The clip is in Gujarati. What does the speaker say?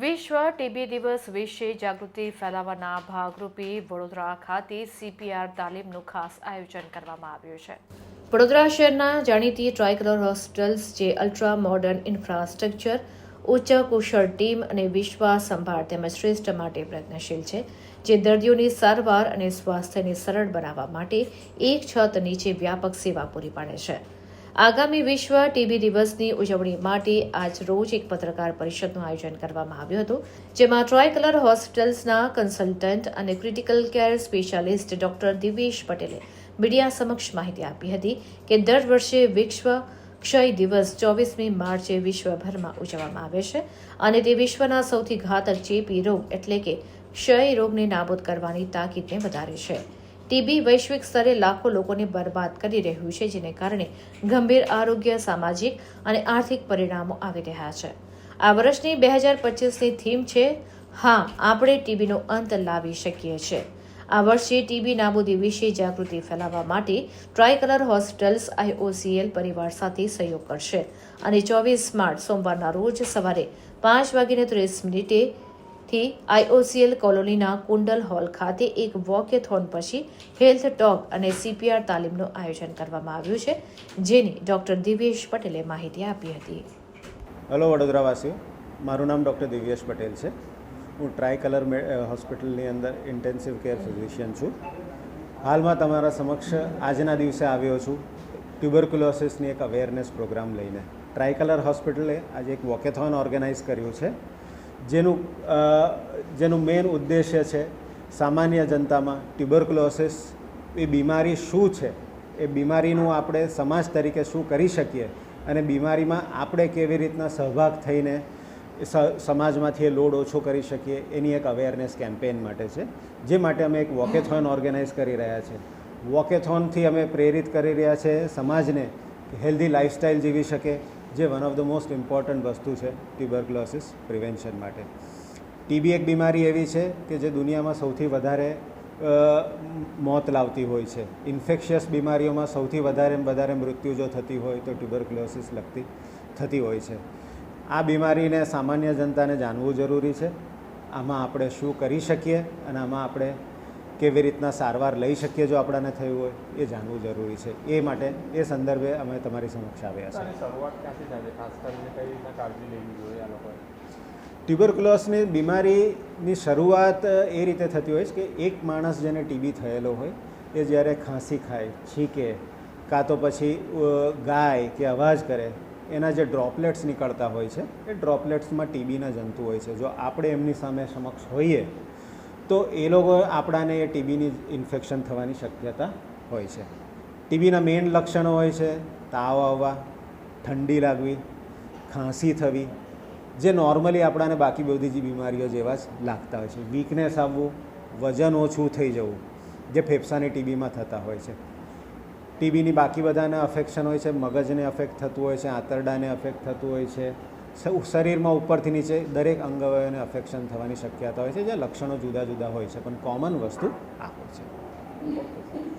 વિશ્વ ટીબી દિવસ વિશે જાગૃતિ ફેલાવવાના ભાગરૂપે વડોદરા ખાતે સીપીઆર તાલીમનું ખાસ આયોજન કરવામાં આવ્યું છે. વડોદરા શહેરના જાણીતી ટ્રાયકલર હોસ્પિટલ્સ જે અલ્ટ્રા મોડર્ન ઇન્ફ્રાસ્ટ્રક્ચર, ઉચ્ચ કુશળ ટીમ અને વિશ્વાસ સંભાળ તેમજ શ્રેષ્ઠ માટે પ્રયત્નશીલ છે, જે દર્દીઓની સારવાર અને સ્વાસ્થ્યને સરળ બનાવવા માટે એક છત નીચે વ્યાપક સેવા પૂરી પાડે છે. આગામી વિશ્વ ટીબી દિવસની ઉજવણી માટે આજ રોજ એક પત્રકાર પરિષદનું આયોજન કરવામાં આવ્યું હતું, જેમાં ટ્રાયકલર હોસ્પિટલ્સના કન્સલ્ટન્ટ અને critical care specialist doctor Divesh પટેલે મીડિયા સમક્ષ માહિતી આપી હતી કે દર વર્ષે વિશ્વ ક્ષય દિવસ ચોવીસમી માર્ચે વિશ્વભરમાં ઉજવવામાં આવે છે અને તે વિશ્વના સૌથી ઘાતક ચેપી રોગ એટલે કે ક્ષય રોગને નાબૂદ કરવાની તાકીદને વધારે છે. ટીબી વૈશ્વિક સ્તરે લાખો લોકોને બરબાદ કરી રહ્યું છે, જેને કારણે ગંભીર આરોગ્ય, સામાજિક અને આર્થિક પરિણામો આવી રહ્યા છે. આ વર્ષની બે હજાર પચીસની થીમ છે, હા, આપણે ટીબીનો અંત લાવી શકીએ છીએ. આ વર્ષે ટીબી નાબૂદી વિશે જાગૃતિ ફેલાવવા માટે ટ્રાયકલર હોસ્પિટલ્સ આઈઓસીએલ પરિવાર સાથે સહયોગ કરશે. અને ચોવીસ માર્ચ સોમવારના રોજ સવારે પાંચ વાગીને ત્રીસ મિનિટે થી આઈઓસીએલ કોલોનીના કુંડલ હોલ ખાતે એક વોકેથોન પછી હેલ્થ ટોક અને સીપીઆર તાલીમનું આયોજન કરવામાં આવ્યું છે, જેની ડોક્ટર દિવેશ પટેલે માહિતી આપી હતી. હલો વડોદરાવાસીઓ, મારું નામ ડૉક્ટર દિવ્યેશ પટેલ છે. હું ટ્રાય કલર હોસ્પિટલની અંદર ઇન્ટેન્સિવ કેર ફિઝિશિયન છું. હાલમાં તમારા સમક્ષ આજના દિવસે આવ્યો છું, ટ્યુબરક્યુલોસિસની એક અવેરનેસ પ્રોગ્રામ લઈને. ટ્રાય કલર હોસ્પિટલે આજે એક વોકેથોન ઓર્ગેનાઇઝ કર્યું છે. જેનું જેનું મેઇન ઉદ્દેશ્ય છે સામાન્ય જનતામાં ટ્યુબરક્લોસિસ એ બીમારી શું છે? એ બીમારીનું આપણે સમાજ તરીકે શું કરી શકીએ? અને બીમારીમાં આપણે કેવી રીતના સહભાગ થઈને સમાજમાંથી એ લોડ ઓછો કરી શકીએ? એની એક અવેરનેસ કેમ્પેઇન માટે છે. જે માટે અમે એક વોકેથોન ઓર્ગેનાઇઝ કરી રહ્યા છે. વોકેથોનથી અમે પ્રેરિત કરી રહ્યા છે સમાજને હેલ્ધી લાઇફસ્ટાઇલ જીવી શકે. જે one of the most important વસ્તુ છે ટ્યુબરક્લોસિસ પ્રિવેન્શન માટે. ટીબી એક બીમારી એવી છે કે જે દુનિયામાં સૌથી વધારે મોત લાવતી હોય છે. ઇન્ફેક્શિયસ બીમારીઓમાં સૌથી વધારે વધારે મૃત્યુ જો થતી હોય તો ટ્યુબરક્લોસિસ લગતી થતી હોય છે. આ બીમારીને સામાન્ય જનતાને જાણવું જરૂરી છે. આમાં આપણે શું કરી શકીએ અને આમાં આપણે કેવી રીતના સારવાર લઈ શકીએ જો આપણાને થયું હોય એ જાણવું જરૂરી છે. એ માટે એ સંદર્ભે અમે તમારી સમક્ષ આવ્યા છે. ટ્યુબરક્લોસની બીમારીની શરૂઆત એ રીતે થતી હોય છે કે એક માણસ જેને ટીબી થયેલો હોય એ જ્યારે ખાંસી ખાય છીકે કાં તો પછી ગાય કે અવાજ કરે એના જે ડ્રોપલેટ્સ નીકળતા હોય છે એ ડ્રોપલેટ્સમાં ટીબીના જંતુ હોય છે. જો આપણે એમની સામે સમક્ષ હોઈએ તો એ લોકો આપણાને એ ટીબીની ઇન્ફેક્શન થવાની શક્યતા હોય છે. ટીબીના મેઇન લક્ષણો હોય છે, તાવ આવવા, ઠંડી લાગવી, ખાંસી થવી, જે નોર્મલી આપણાને બાકી બધી જ બીમારીઓ જેવા જ લાગતા હોય છે. વીકનેસ આવવું, વજન ઓછું થઈ જવું, જે ફેફસાની ટીબીમાં થતા હોય છે. ટીબીની બાકી બધાને અફેક્શન હોય છે, મગજને અફેક્ટ થતું હોય છે, આંતરડાને અફેક્ટ થતું હોય છે શરીરમાં ઉપરથી નીચે દરેક અંગવયોને અફેક્શન થવાની શક્યતા હોય છે જે લક્ષણો જુદા જુદા હોય છે, પણ કોમન વસ્તુ આ હોય છે.